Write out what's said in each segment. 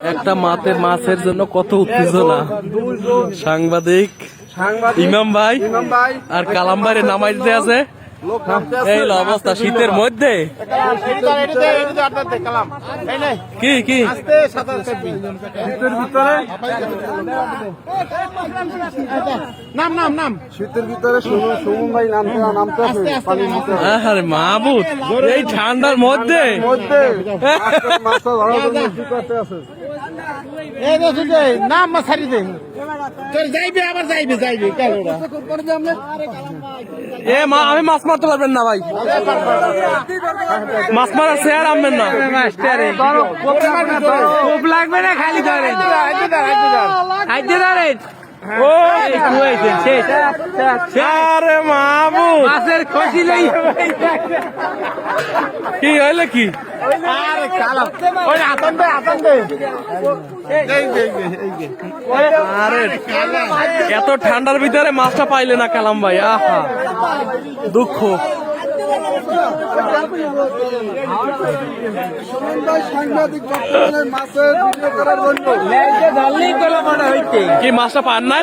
একটা মাতে মাছের জন্য কত উত্তেজনা সাংবাদিক সাংবাদিক ইমাম ভাই ইমাম ভাই আর কালাম ভাইয়ের নামাই দিতে আছে লোক নামতে আছে। এই অবস্থা শীতের মধ্যে কি কি শীতের নাম নাম নাম শীতের ভিতরে সুমন সুমন ভাই নামতে নামতে আছে পানির ভিতরে আরে মাহবুদ এই ঠান্ডার মধ্যে নাম মা দে তোর যাইবে আবার যাইবে যাইবে এ মা আমি মাছ মারতে পারবেন না ভাই। মাছ মারার চেয়ার আনবেন না। খুব লাগবে না খালি ধরেন। মাছের খসি কি হইলে কি? আরে এত ঠান্ডার ভিতরে মাছটা পাইলে না কালাম ভাই আহা। দুঃখ। কি মাছটা পান নাই?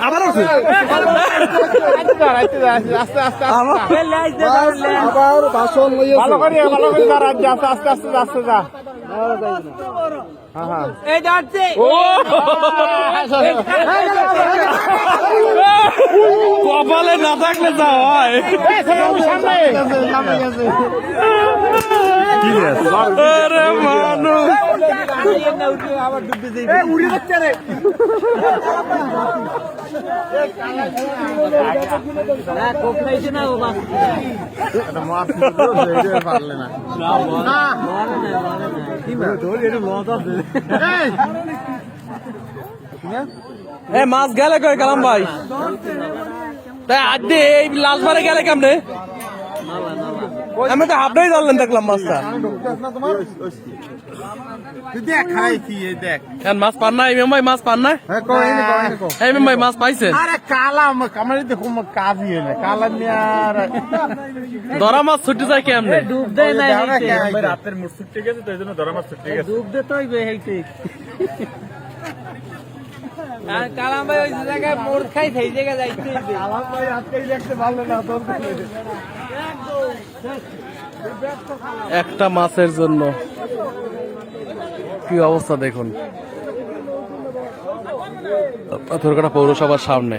আবার আছে? আস্তে আস্তে আস্তে আবার ভাষণ ভালো করে ভালো করে আস্তে আস্তে আস্তে আস্তে যা। এই যাচ্ছে। ও! কপালে না থাকলে যা হয়। আরে মানুষ। এ মাছ গেলে কই কালাম ভাই? তাই আজ দিয়ে এই লালবারে গেলে কেমনে? আমি তো হাফটাই ধরলেন দেখলাম মাছটা। মাছ পান না ভাই মাছ পান না হ্যাঁ ইমাম ভাই মাছ পাইছে? ধরা মাছ ছুটে যায় কেমনে? ডুব রাতের মুড ছুটে গেছে তো এই জন্য ধরা মাছ ছুটে গেছে। ডুব দে তো আর কালাম ভাই ওই জায়গায় মোড় খাই সেই জায়গায় যাইতে কালাম ভাই আজকেই দেখতে ভালো না তোর একটা মাছের জন্য। কি অবস্থা দেখুন। পাথরকাটা পৌরসভার সামনে।